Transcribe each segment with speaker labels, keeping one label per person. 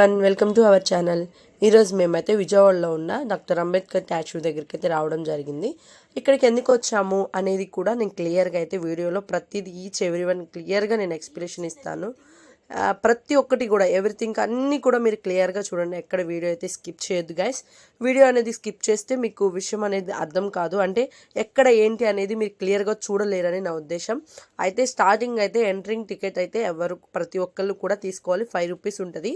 Speaker 1: One welcome to our channel. ఈరోజు మేమైతే విజయవాడలో ఉన్న డాక్టర్ అంబేద్కర్ స్టాచ్యూ దగ్గరికి అయితే రావడం జరిగింది. ఇక్కడికి ఎందుకు వచ్చాము అనేది కూడా నేను క్లియర్గా అయితే వీడియోలో ప్రతిదీ ఈచ్ ఎవ్రీ వన్ క్లియర్గా నేను ఎక్స్ప్లెనేషన్ ఇస్తాను. ప్రతి ఒక్కటి కూడా ఎవ్రీథింగ్ అన్నీ కూడా మీరు క్లియర్గా చూడండి. ఎక్కడ వీడియో అయితే స్కిప్ చేయొద్దు గైస్ వీడియో అనేది స్కిప్ చేస్తే మీకు విషయం అనేది అర్థం కాదు. అంటే ఎక్కడ ఏంటి అనేది మీరు క్లియర్గా చూడలేరని నా ఉద్దేశం. అయితే స్టార్టింగ్ అయితే ఎంట్రింగ్ టికెట్ అయితే ఎవరు ప్రతి ఒక్కళ్ళు కూడా తీసుకోవాలి. ఫైవ్ రూపీస్ ఉంటుంది.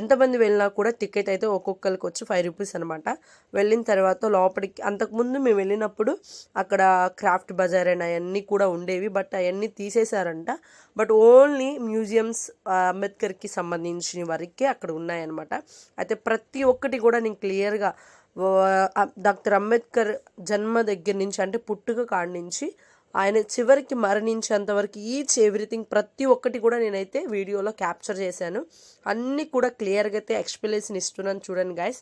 Speaker 1: ఎంతమంది వెళ్ళినా కూడా టికెట్ అయితే ఒక్కొక్కరికి వచ్చి ఫైవ్ రూపీస్ అనమాట వెళ్ళిన తర్వాత లోపలికి అంతకుముందు మేము వెళ్ళినప్పుడు అక్కడ క్రాఫ్ట్ బజార్ అని అవన్నీ కూడా ఉండేవి. బట్ అవన్నీ తీసేశారంట. బట్ ఓన్లీ మ్యూజియంస్ అంబేద్కర్కి సంబంధించిన వరకే అక్కడ ఉన్నాయన్నమాట. అయితే ప్రతి ఒక్కటి కూడా నేను క్లియర్గా డాక్టర్ అంబేద్కర్ జన్మ దగ్గర నుంచి అంటే పుట్టుక కాడి నుంచి ఆయన చివరికి మరణించేంత వరకు ఈచ్ ఎవ్రీథింగ్ ప్రతి ఒక్కటి కూడా నేనైతే వీడియోలో క్యాప్చర్ చేశాను. అన్నీ కూడా క్లియర్గా అయితే ఎక్స్ప్లెనేషన్ ఇస్తున్నాను చూడండి గాయస్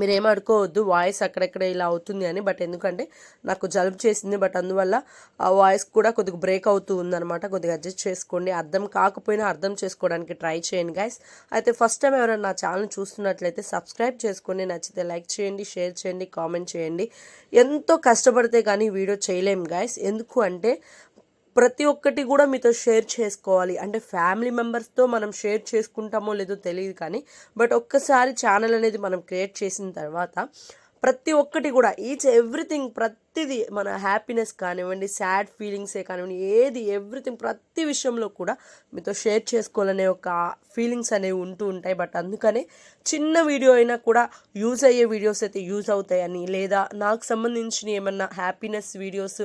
Speaker 1: మీరేం అనుకోవద్దు వాయిస్ అక్కడెక్కడ ఇలా అవుతుంది అని. బట్ ఎందుకంటే నాకు జలుబు చేసింది బట్ అందువల్ల ఆ వాయిస్ కూడా కొద్దిగా బ్రేక్ అవుతూ ఉందన్నమాట. కొద్దిగా అడ్జస్ట్ చేసుకోండి. అర్థం కాకపోయినా అర్థం చేసుకోవడానికి ట్రై చేయండి గైస్. అయితే ఫస్ట్ టైం ఎవరైనా నా ఛానల్ చూస్తున్నట్లయితే సబ్స్క్రైబ్ చేసుకోండి నచ్చితే లైక్ చేయండి షేర్ చేయండి కామెంట్ చేయండి. ఎంతో కష్టపడితే కానీ వీడియో చేయలేము గైస్. ఎందుకు అంటే ప్రతి ఒక్కటి కూడా మీతో షేర్ చేసుకోవాలి. అంటే ఫ్యామిలీ మెంబర్స్తో మనం షేర్ చేసుకుంటామో లేదో తెలియదు కానీ బట్ ఒక్కసారి ఛానల్ అనేది మనం క్రియేట్ చేసిన తర్వాత ప్రతి ఒక్కటి కూడా ఈచ్ ఎవ్రీథింగ్ ప్రతి ప్రతిదీ మన హ్యాపీనెస్ కానివ్వండి సాడ్ ఫీలింగ్సే కానివ్వండి ఏది ఎవ్రీథింగ్ ప్రతి విషయంలో కూడా మీతో షేర్ చేసుకోవాలనే ఒక ఫీలింగ్స్ అనేవి ఉంటూ ఉంటాయి. బట్ అందుకనే చిన్న వీడియో అయినా కూడా యూజ్ అయ్యే వీడియోస్ అయితే యూజ్ అవుతాయని లేదా నాకు సంబంధించిన ఏమన్నా హ్యాపీనెస్ వీడియోస్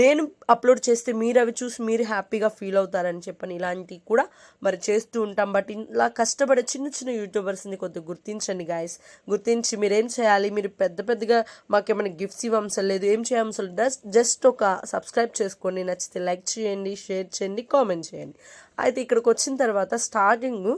Speaker 1: నేను అప్లోడ్ చేస్తే మీరు అవి చూసి మీరు హ్యాపీగా ఫీల్ అవుతారని చెప్పని ఇలాంటివి కూడా మరి చేస్తూ ఉంటాం. బట్ ఇలా కష్టపడే చిన్న చిన్న యూట్యూబర్స్ని కొద్దిగా గుర్తించండి గాయస్ గుర్తించి మీరేం చేయాలి? మీరు పెద్ద పెద్దగా మాకేమైనా గిఫ్ట్స్ ఇవ్వవసరం లేదు. ఏం చేయవసరం జస్ట్ జస్ట్ ఒక సబ్స్క్రైబ్ చేసుకోండి నచ్చితే లైక్ చేయండి షేర్ చేయండి కామెంట్ చేయండి. అయితే ఇక్కడికి వచ్చిన తర్వాత స్టార్టింగ్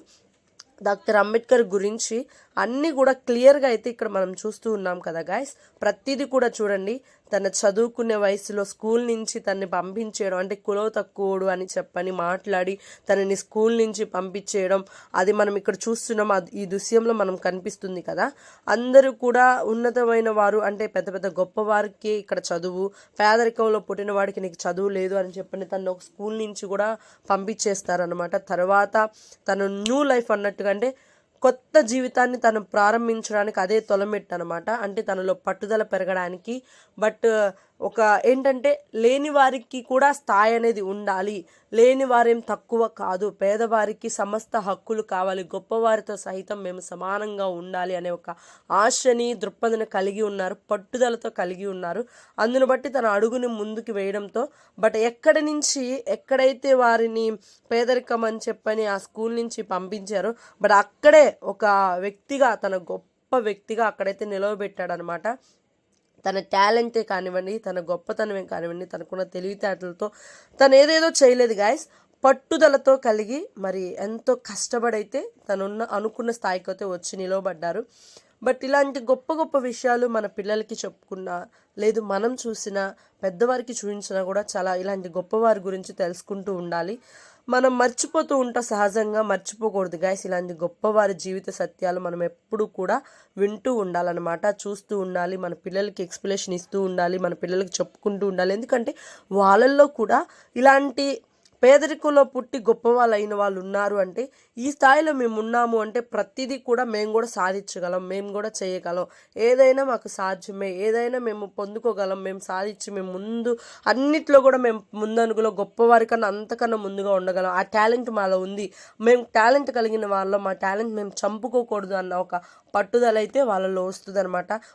Speaker 1: డాక్టర్ అంబేద్కర్ గురించి అన్నీ కూడా క్లియర్గా అయితే ఇక్కడ మనం చూస్తూ ఉన్నాం కదా గాయస్ ప్రతిదీ కూడా చూడండి. తన చదువుకునే వయసులో స్కూల్ నుంచి తనని పంపించేయడం అంటే కులవ తక్కువడు అని చెప్పని మాట్లాడి తనని స్కూల్ నుంచి పంపించేయడం అది మనం ఇక్కడ చూస్తున్నాం. అది ఈ దృశ్యంలో మనం కనిపిస్తుంది కదా. అందరూ కూడా ఉన్నతమైన వారు అంటే పెద్ద పెద్ద గొప్పవారికి ఇక్కడ చదువు పేదరికంలో పుట్టిన వాడికి నీకు చదువు లేదు అని చెప్పని తను ఒక స్కూల్ నుంచి కూడా పంపించేస్తారనమాట తర్వాత తను న్యూ లైఫ్ అన్నట్టుగా అంటే కొత్త జీవితాన్ని తను ప్రారంభించడానికి అదే తొలమెట్టు అనమాట అంటే తనలో పట్టుదల పెరగడానికి. బట్ ఒక ఏంటంటే లేని వారికి కూడా స్థాయి అనేది ఉండాలి. లేని వారేం తక్కువ కాదు. పేదవారికి సమస్త హక్కులు కావాలి. గొప్పవారితో సహితం మేము సమానంగా ఉండాలి అనే ఒక ఆశని దృక్పథను కలిగి ఉన్నారు. పట్టుదలతో కలిగి ఉన్నారు. అందును బట్టి తన అడుగుని ముందుకు వేయడంతో బట్ ఎక్కడి నుంచి ఎక్కడైతే వారిని పేదరికం అని చెప్పని ఆ స్కూల్ నుంచి పంపించారో బట్ అక్కడే ఒక వ్యక్తిగా తన గొప్ప వ్యక్తిగా అక్కడైతే నిలవబెట్టాడనమాట. తన టాలెంటే కానివ్వండి తన గొప్పతనమే కానివ్వండి తనకున్న తెలివితేటలతో తను ఏదేదో చేయలేదు గాయస్. పట్టుదలతో కలిగి మరి ఎంతో కష్టపడైతే తనున్న అనుకున్న స్థాయికి అయితే వచ్చి నిలవబడ్డారు. బట్ ఇలాంటి గొప్ప గొప్ప విషయాలు మన పిల్లలకి చెప్పుకున్నా లేదు మనం చూసినా పెద్దవారికి చూపించినా కూడా చాలా ఇలాంటి గొప్పవారి గురించి తెలుసుకుంటూ ఉండాలి. మనం మర్చిపోతూ ఉంటా సహజంగా మర్చిపోకూడదు గాయస్ ఇలాంటి గొప్పవారి జీవిత సత్యాలు మనం ఎప్పుడు కూడా వింటూ ఉండాలన్నమాట. చూస్తూ ఉండాలి మన పిల్లలకి ఎక్స్ప్లెనేషన్ ఇస్తూ ఉండాలి మన పిల్లలకి చెప్పుకుంటూ ఉండాలి. ఎందుకంటే వాళ్ళల్లో కూడా ఇలాంటి పేదరికంలో పుట్టి గొప్ప వాళ్ళు అయిన వాళ్ళు ఉన్నారు అంటే ఈ స్థాయిలో మేము ఉన్నాము అంటే ప్రతిదీ కూడా మేము కూడా సాధించగలం మేము కూడా చేయగలం. ఏదైనా మాకు సాధ్యమే. ఏదైనా మేము పొందుకోగలం మేము సాధించి మేము ముందు అన్నిట్లో కూడా మేము ముందనుగులో గొప్పవారి కన్నా అంతకన్నా ముందుగా ఉండగలం. ఆ టాలెంట్ మాలో ఉంది. మేము టాలెంట్ కలిగిన వాళ్ళు. మా టాలెంట్ మేము చంపుకోకూడదు అన్న ఒక పట్టుదల అయితే వాళ్ళలో వస్తుంది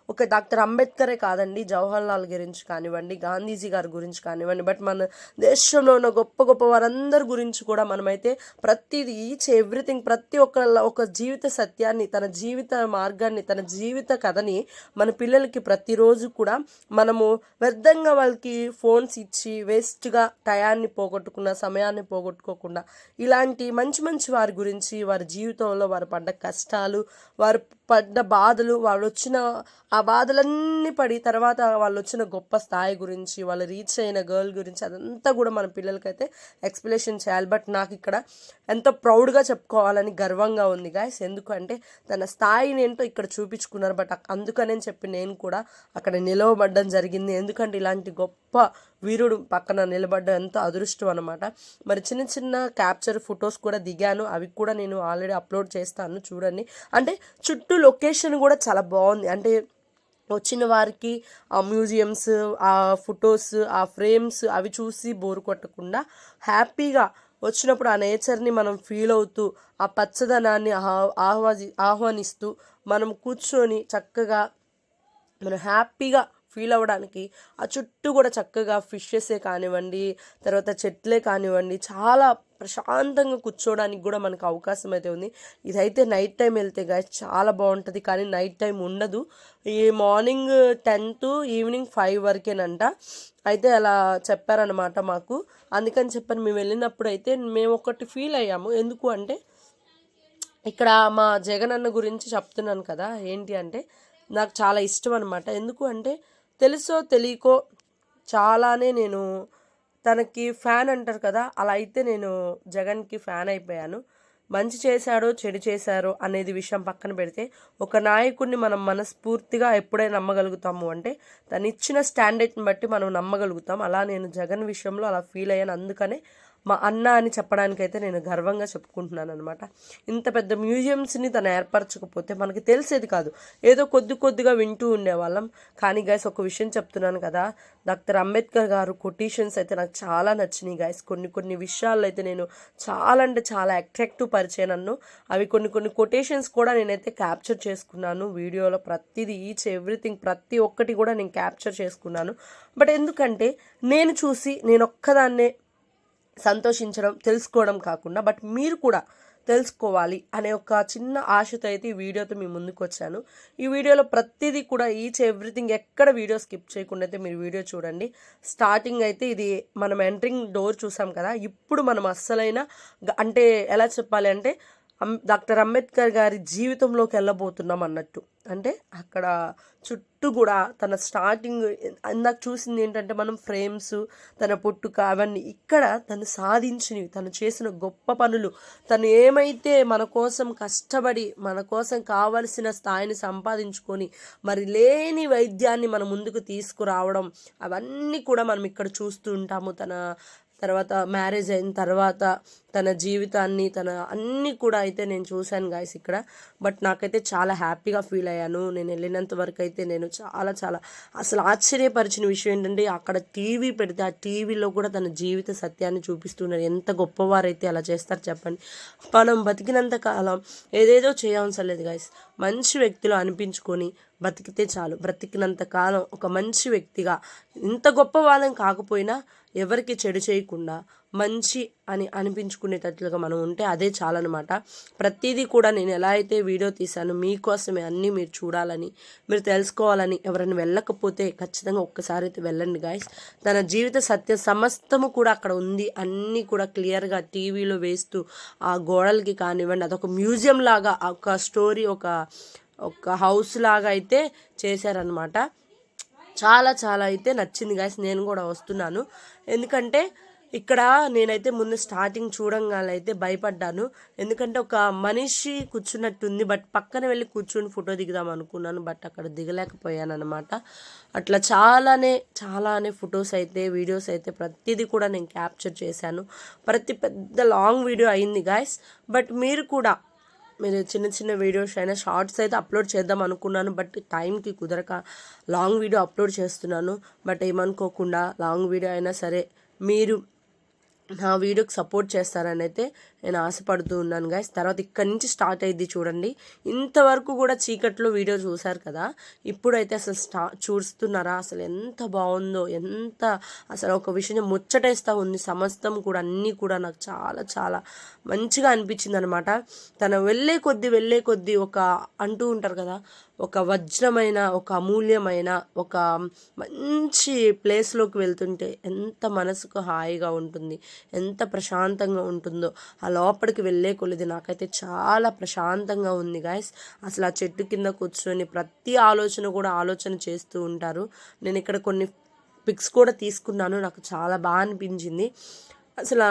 Speaker 1: ఒక డాక్టర్ అంబేద్కరే కాదండి జవహర్ లాల్ గురించి కానివ్వండి గాంధీజీ గారి గురించి కానివ్వండి. బట్ మన దేశంలో ఉన్న గొప్ప గొప్ప వారందరి గురించి కూడా మనమైతే ప్రతిదీ ఈచ్ ఎవ్రీథింగ్ ప్రతి ఒక్క ఒక జీవిత సత్యాన్ని తన జీవిత మార్గాన్ని తన జీవిత కథని మన పిల్లలకి ప్రతిరోజు కూడా మనము వ్యర్థంగా వాళ్ళకి ఫోన్స్ ఇచ్చి వేస్ట్గా టయాన్ని పోగొట్టుకున్న సమయాన్ని పోగొట్టుకోకుండా ఇలాంటి మంచి మంచి వారి గురించి వారి జీవితంలో వారు పడ్డ కష్టాలు వారు పడ్డ బాధలు వాళ్ళు వచ్చిన ఆ బాధలన్నీ పడి తర్వాత వాళ్ళు వచ్చిన గొప్ప స్థాయి గురించి వాళ్ళు రీచ్ అయిన గర్ల్ గురించి అదంతా కూడా మన పిల్లలకైతే ఎక్స్ప్లెనేషన్ చేయాలి. బట్ నాకు ఇక్కడ ఎంతో ప్రౌడ్గా చెప్పుకోవాలని గర్వంగా ఉంది గాయస్ ఎందుకంటే తన స్థాయిని ఏంటో ఇక్కడ చూపించుకున్నారు. బట్ అందుకనే చెప్పి నేను కూడా అక్కడ నిలవబడ్డం జరిగింది. ఎందుకంటే ఇలాంటి గొప్ప వీరుడు పక్కన నిలబడ్డ ఎంతో అదృష్టం అనమాట మరి చిన్న చిన్న క్యాప్చర్ ఫొటోస్ కూడా దిగాను. అవి కూడా నేను ఆల్రెడీ అప్లోడ్ చేస్తాను చూడండి. అంటే చుట్టూ లొకేషన్ కూడా చాలా బాగుంది. అంటే వచ్చిన వారికి ఆ మ్యూజియంస్ ఆ ఫొటోస్ ఆ ఫ్రేమ్స్ అవి చూసి బోరు కొట్టకుండా హ్యాపీగా వచ్చినప్పుడు ఆ నేచర్ని మనం ఫీల్ అవుతూ ఆ పచ్చదనాన్ని ఆహ్వా ఆహ్వానిస్తూ మనం కూర్చొని చక్కగా మనం హ్యాపీగా ఫీల్ అవ్వడానికి ఆ చుట్టూ కూడా చక్కగా ఫిషెసే కానివ్వండి తర్వాత చెట్లే కానివ్వండి చాలా ప్రశాంతంగా కూర్చోవడానికి కూడా మనకు అవకాశం అయితే ఉంది. ఇదైతే నైట్ టైం వెళ్తే గాయ చాలా బాగుంటుంది కానీ నైట్ టైం ఉండదు. ఈ morning ten to evening five వరకేనంట. అయితే అలా చెప్పారనమాట మాకు. అందుకని చెప్పని మేము వెళ్ళినప్పుడు అయితే మేము ఒకటి ఫీల్ అయ్యాము. ఎందుకు అంటే ఇక్కడ మా జగన్ అన్న గురించి చెప్తున్నాను కదా ఏంటి అంటే నాకు చాలా ఇష్టం అనమాట ఎందుకు అంటే తెలుసో తెలియకో చాలానే నేను తనకి ఫ్యాన్ అంటారు కదా అలా అయితే నేను జగన్కి ఫ్యాన్ అయిపోయాను. మంచి చేశాడో చెడు చేశారో అనేది విషయం పక్కన పెడితే ఒక నాయకుడిని మనం మనస్ఫూర్తిగా ఎప్పుడైనా నమ్మగలుగుతాము అంటే తను ఇచ్చిన స్టాండర్డ్ని బట్టి మనం నమ్మగలుగుతాం. అలా నేను జగన్ విషయంలో అలా ఫీల్ అయ్యాను. అందుకనే మా అన్న అని చెప్పడానికైతే నేను గర్వంగా చెప్పుకుంటున్నాను అనమాట ఇంత పెద్ద మ్యూజియంస్ని తను ఏర్పరచకపోతే మనకి తెలిసేది కాదు. ఏదో కొద్ది కొద్దిగా వింటూ ఉండేవాళ్ళం. కానీ గాయస్ ఒక విషయం చెప్తున్నాను కదా. డాక్టర్ అంబేద్కర్ గారు కొటేషన్స్ అయితే నాకు చాలా నచ్చినాయి గైస్ కొన్ని కొన్ని విషయాల్లో అయితే నేను చాలా అంటే చాలా అట్రాక్టివ్ పరిచయం నన్ను. అవి కొన్ని కొన్ని కొటేషన్స్ కూడా నేనైతే క్యాప్చర్ చేసుకున్నాను. వీడియోలో ప్రతిదీ ఈచ్ ఎవ్రీథింగ్ ప్రతి ఒక్కటి కూడా నేను క్యాప్చర్ చేసుకున్నాను. బట్ ఎందుకంటే నేను చూసి నేను ఒక్కదాన్నే సంతోషించడం తెలుసుకోవడం కాకుండా బట్ మీరు కూడా తెలుసుకోవాలి అనే ఒక చిన్న ఆశతో అయితే ఈ వీడియోతో మీ ముందుకు వచ్చాను. ఈ వీడియోలో ప్రతిదీ కూడా ఈచ్ ఎవ్రీథింగ్ ఎక్కడ వీడియో స్కిప్ చేయకుండా అయితే మీరు వీడియో చూడండి. స్టార్టింగ్ అయితే ఇది మనం ఎంట్రింగ్ డోర్ చూసాం కదా ఇప్పుడు మనం అస్సలైన అంటే ఎలా చెప్పాలి అంటే డాక్టర్ అంబేద్కర్ గారి జీవితంలోకి వెళ్ళబోతున్నాం అన్నట్టు. అంటే అక్కడ చుట్టూ కూడా తన స్టార్టింగ్ అందాక చూసింది ఏంటంటే మనం ఫ్రేమ్స్ తన పుట్టుక అవన్నీ ఇక్కడ తను సాధించినవి తను చేసిన గొప్ప పనులు. తను ఏమైతే మన కోసం కష్టపడి మన కోసం కావలసిన స్థాయిని సంపాదించుకొని మరి లేని వైద్యాన్ని మన ముందుకు తీసుకురావడం అవన్నీ కూడా మనం ఇక్కడ చూస్తూ ఉంటాము. తన తర్వాత మ్యారేజ్ అయిన తర్వాత తన జీవితాన్ని తన అన్నీ కూడా అయితే నేను చూశాను గాయస్ ఇక్కడ. బట్ నాకైతే చాలా హ్యాపీగా ఫీల్ అయ్యాను. నేను వెళ్ళినంత వరకు అయితే నేను చాలా చాలా అసలు ఆశ్చర్యపరిచిన విషయం ఏంటంటే అక్కడ టీవీ పెడితే ఆ టీవీలో కూడా తన జీవిత సత్యాన్ని చూపిస్తున్నారు. ఎంత గొప్పవారైతే అలా చేస్తారు చెప్పండి. మనం బతికినంత కాలం ఏదేదో చేయవసరం లేదు గాయస్ మంచి వ్యక్తిలో అనిపించుకొని బతికితే చాలు. బ్రతికినంత కాలం ఒక మంచి వ్యక్తిగా ఇంత గొప్ప వాళ్ళం కాకపోయినా ఎవరికి చెడు చేయకుండా మంచి అని అనిపించుకునేటట్లుగా మనం ఉంటే అదే చాలన్నమాట. ప్రతిదీ కూడా నేను ఎలా అయితే వీడియో తీశాను మీకోసమే అన్నీ మీరు చూడాలని మీరు తెలుసుకోవాలని ఎవరైనా వెళ్ళకపోతే ఖచ్చితంగా ఒక్కసారి అయితే వెళ్ళండి గాయస్ తన జీవిత సత్య సమస్తము కూడా అక్కడ ఉంది. అన్నీ కూడా క్లియర్గా టీవీలో వేస్తూ ఆ గోడలకి కానివ్వండి అదొక మ్యూజియం లాగా ఒక స్టోరీ ఒక ఒక హౌస్ లాగా అయితే చేశారనమాట చాలా చాలా అయితే నచ్చింది గాయస్ నేను కూడా వస్తున్నాను. ఎందుకంటే ఇక్కడ నేనైతే ముందు స్టార్టింగ్ చూడంగానే అయితే భయపడ్డాను. ఎందుకంటే ఒక మనిషి కూర్చున్నట్టుంది బట్ పక్కన వెళ్ళి కూర్చుని ఫోటో దిగుదాం అనుకున్నాను బట్ అక్కడ దిగలేకపోయాను అనమాట అట్లా చాలానే చాలానే ఫొటోస్ అయితే వీడియోస్ అయితే ప్రతిదీ కూడా నేను క్యాప్చర్ చేశాను. ప్రతి పెద్ద లాంగ్ వీడియో అయింది గాయస్ బట్ మీరు కూడా మీరు చిన్న చిన్న వీడియోస్ అయినా షార్ట్స్ అయితే అప్లోడ్ చేద్దాం అనుకున్నాను బట్ టైంకి కుదరక లాంగ్ వీడియో అప్లోడ్ చేస్తున్నాను. బట్ ఏమనుకోకుండా లాంగ్ వీడియో అయినా సరే మీరు నా వీడియోకి సపోర్ట్ చేస్తారని అయితే నేను ఆశపడుతూ ఉన్నాను గాయస్ తర్వాత ఇక్కడి నుంచి స్టార్ట్ అయింది చూడండి. ఇంతవరకు కూడా చీకట్లో వీడియో చూశారు కదా? ఇప్పుడైతే అసలు స్టా చూస్తున్నారా? అసలు ఎంత బాగుందో ఎంత అసలు ఒక విషయం ముచ్చటేస్తూ ఉంది. సమస్తం కూడా అన్నీ కూడా నాకు చాలా చాలా మంచిగా అనిపించింది అనమాట తను వెళ్ళే కొద్దీ వెళ్ళే కొద్దీ ఒక అంటూ ఉంటారు కదా ఒక వజ్రమైన ఒక అమూల్యమైన ఒక మంచి ప్లేస్లోకి వెళ్తుంటే ఎంత మనసుకు హాయిగా ఉంటుంది ఎంత ప్రశాంతంగా ఉంటుందో. అలా లోపలికి వెళ్ళే కొలిది నాకైతే చాలా ప్రశాంతంగా ఉంది గాయస్ అసలు ఆ చెట్టు కింద కూర్చొని ప్రతి ఆలోచన కూడా ఆలోచన చేస్తూ ఉంటారు. నేను ఇక్కడ కొన్ని పిక్స్ కూడా తీసుకున్నాను నాకు చాలా బాగా అనిపించింది. అసలు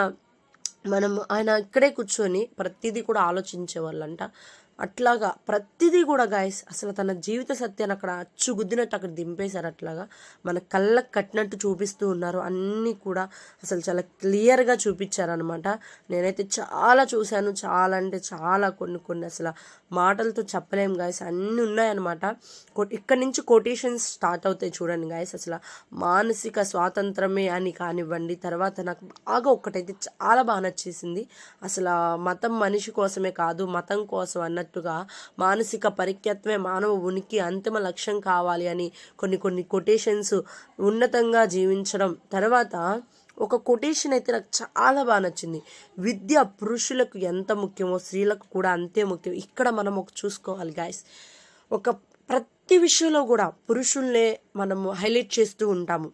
Speaker 1: మనం ఆయన ఇక్కడే కూర్చొని ప్రతిదీ కూడా ఆలోచించేవాళ్ళంట. అట్లాగా ప్రతిదీ కూడా గాయస్ అసలు తన జీవిత సత్యాన్ని అక్కడ అచ్చు గుద్దినట్టు అక్కడ దింపేశారు అట్లాగా. మన కళ్ళకు కట్టినట్టు చూపిస్తూ ఉన్నారు. అన్నీ కూడా అసలు చాలా క్లియర్గా చూపించారనమాట నేనైతే చాలా చూశాను. చాలా అంటే చాలా కొన్ని కొన్ని అసలు మాటలతో చెప్పలేం గాయస్ అన్నీ ఉన్నాయన్నమాట. ఇక్కడ నుంచి కొటేషన్స్ స్టార్ట్ అవుతాయి చూడండి గాయస్ అసలు మానసిక స్వాతంత్రమే అని కానివ్వండి తర్వాత నాకు బాగా ఒక్కటైతే చాలా బాగా నచ్చేసింది. అసలు మతం మనిషి కోసమే కాదు మతం కోసం అన్నట్టుగా మానసిక పరిక్యత్వమే మానవ ఉనికి అంతిమ లక్ష్యం కావాలి అని కొన్ని కొన్ని కొటేషన్స్ ఉన్నతంగా జీవించడం. తర్వాత ఒక కొటేషన్ అయితే నాకు చాలా బాగా నచ్చింది. విద్య పురుషులకు ఎంత ముఖ్యమో స్త్రీలకు కూడా అంతే ముఖ్యం. ఇక్కడ మనం ఒక చూసుకోవాలి గాయస్ ఒక ప్రతి విషయంలో కూడా పురుషుల్నే మనము హైలైట్ చేస్తూ ఉంటాము.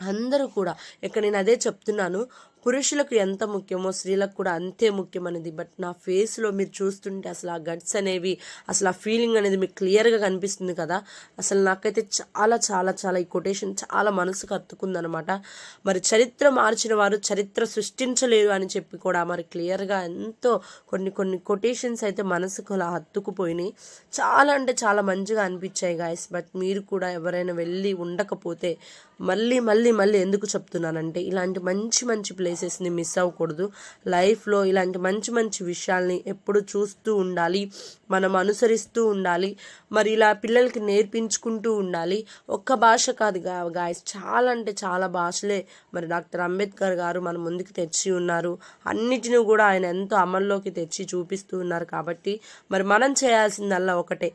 Speaker 1: అందరూ కూడా ఇక్కడ నేను అదే చెప్తున్నాను. పురుషులకు ఎంత ముఖ్యమో స్త్రీలకు కూడా అంతే ముఖ్యమైనది. బట్ నా ఫేస్లో మీరు చూస్తుంటే అసలు ఆ గట్స్ అనేవి అసలు ఆ ఫీలింగ్ అనేది మీకు క్లియర్గా కనిపిస్తుంది కదా. అసలు నాకైతే చాలా చాలా చాలా ఈ కొటేషన్ చాలా మనసుకు హత్తుకుందనమాట మరి చరిత్ర మార్చిన వారు చరిత్ర సృష్టించలేరు అని చెప్పి కూడా మరి క్లియర్గా ఎంతో కొన్ని కొన్ని కొటేషన్స్ అయితే మనసుకు అలా హత్తుకుపోయినాయి చాలా అంటే చాలా మంచిగా అనిపించాయి గాయస్ బట్ మీరు కూడా ఎవరైనా వెళ్ళి ఉండకపోతే మళ్ళీ మళ్ళీ మళ్ళీ ఎందుకు చెప్తున్నానంటే ఇలాంటి మంచి మంచి ప్లేసెస్ని మిస్ అవ్వకూడదు. లైఫ్లో ఇలాంటి మంచి మంచి విషయాల్ని ఎప్పుడు చూస్తూ ఉండాలి. మనం అనుసరిస్తూ ఉండాలి. మరి ఇలా పిల్లలకి నేర్పించుకుంటూ ఉండాలి. ఒక్క భాష కాదు గాయస్ చాలా అంటే చాలా భాషలే. మరి డాక్టర్ అంబేద్కర్ గారు మన ముందుకు తెచ్చి ఉన్నారు. అన్నిటిని కూడా ఆయన ఎంతో అమల్లోకి తెచ్చి చూపిస్తూ ఉన్నారు కాబట్టి మరి మనం చేయాల్సిందల్లా ఒకటే.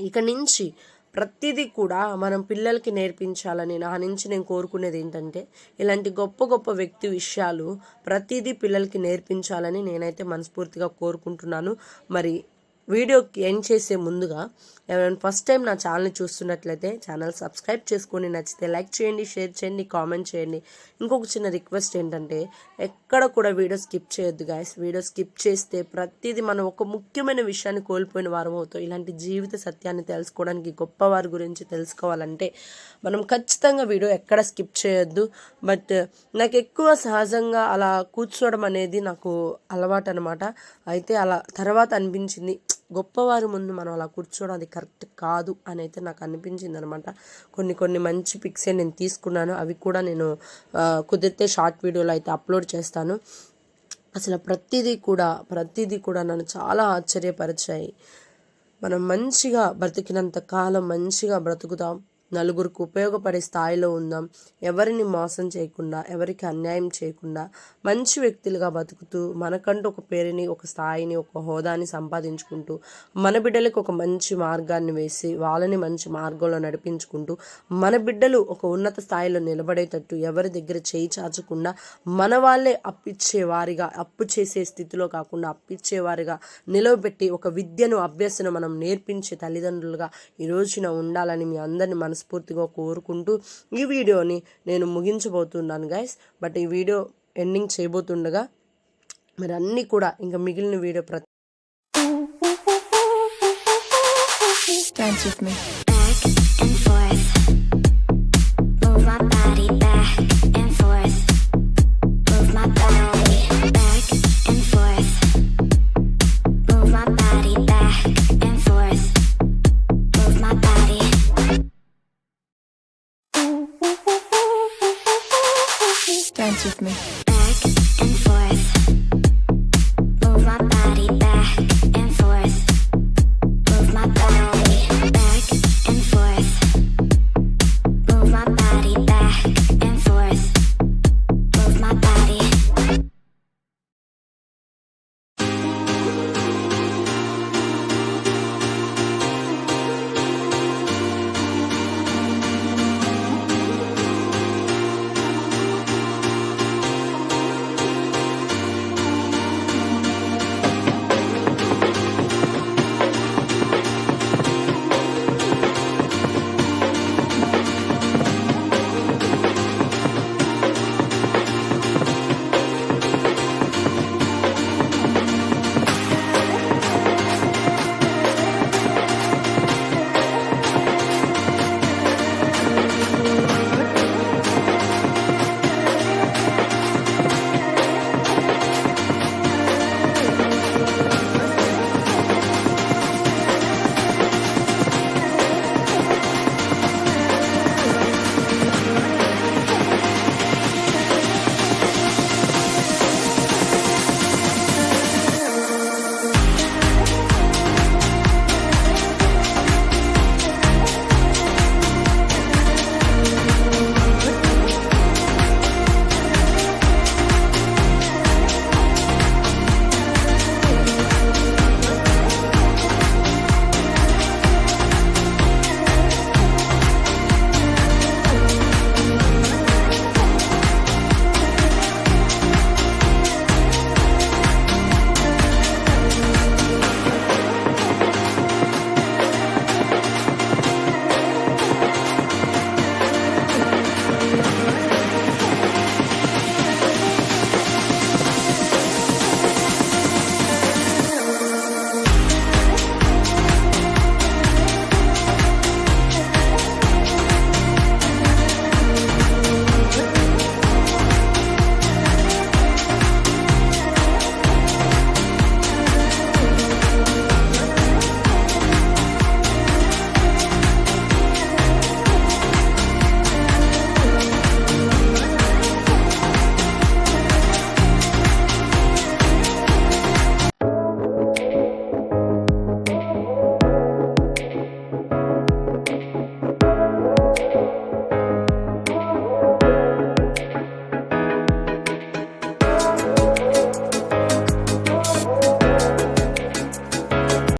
Speaker 1: ఇక నుంచి ప్రతిదీ కూడా మనం పిల్లలకి నేర్పించాలని నా నుంచి నేను కోరుకునేది ఏంటంటే ఇలాంటి గొప్ప గొప్ప వ్యక్తి విషయాలు ప్రతిదీ పిల్లలకి నేర్పించాలని నేనైతే మనస్ఫూర్తిగా కోరుకుంటున్నాను. మరి వీడియోకి ఎండ్ చేసే ముందుగా ఎవరైనా ఫస్ట్ టైం నా ఛానల్ని చూస్తున్నట్లయితే ఛానల్ సబ్స్క్రైబ్ చేసుకొని నచ్చితే లైక్ చేయండి షేర్ చేయండి కామెంట్ చేయండి. ఇంకొక చిన్న రిక్వెస్ట్ ఏంటంటే ఎక్కడ కూడా వీడియో స్కిప్ చేయొద్దు గాయస్ వీడియో స్కిప్ చేస్తే ప్రతిదీ మనం ఒక ముఖ్యమైన విషయాన్ని కోల్పోయిన వారం అవుతాం. ఇలాంటి జీవిత సత్యాన్ని తెలుసుకోవడానికి గొప్పవారి గురించి తెలుసుకోవాలంటే మనం ఖచ్చితంగా వీడియో ఎక్కడ స్కిప్ చేయొద్దు. బట్ నాకు ఎక్కువ సహజంగా అలా కూర్చోవడం అనేది నాకు అలవాటు అనమాట అయితే అలా తర్వాత అనిపించింది గొప్పవారి ముందు మనం అలా కూర్చోవడం అది కరెక్ట్ కాదు అని అయితే నాకు అనిపించింది అనమాట కొన్ని కొన్ని మంచి పిక్సే నేను తీసుకున్నాను. అవి కూడా నేను కుదిరితే షార్ట్ వీడియోలో అయితే అప్లోడ్ చేస్తాను. అసలు ప్రతిదీ కూడా ప్రతిదీ కూడా నన్ను చాలా ఆశ్చర్యపరిచాయి. మనం మంచిగా బ్రతికినంత కాలం మంచిగా బ్రతుకుతాం నలుగురికి ఉపయోగపడే స్థాయిలో ఉందాం. ఎవరిని మోసం చేయకుండా ఎవరికి అన్యాయం చేయకుండా మంచి వ్యక్తులుగా బతుకుతూ మనకంటూ ఒక పేరుని ఒక స్థాయిని ఒక హోదాని సంపాదించుకుంటూ మన బిడ్డలకు ఒక మంచి మార్గాన్ని వేసి వాళ్ళని మంచి మార్గంలో నడిపించుకుంటూ మన బిడ్డలు ఒక ఉన్నత స్థాయిలో నిలబడేటట్టు ఎవరి దగ్గర చేయి చాచకుండా మన వాళ్ళే అప్పిచ్చే వారిగా అప్పు చేసే స్థితిలో కాకుండా అప్పిచ్చే వారిగా నిలవబెట్టి ఒక విద్యను అభ్యసన మనం నేర్పించే తల్లిదండ్రులుగా ఈ రోజున ఉండాలని మీ అందరిని మనసు మనస్ఫూర్తిగా కోరుకుంటూ ఈ వీడియోని నేను ముగించబోతున్నాను గైస్ బట్ ఈ వీడియో ఎండింగ్ చేయబోతుండగా మరి అన్నీ కూడా ఇంకా మిగిలిన వీడియో ప్రతి Dance with me. with me.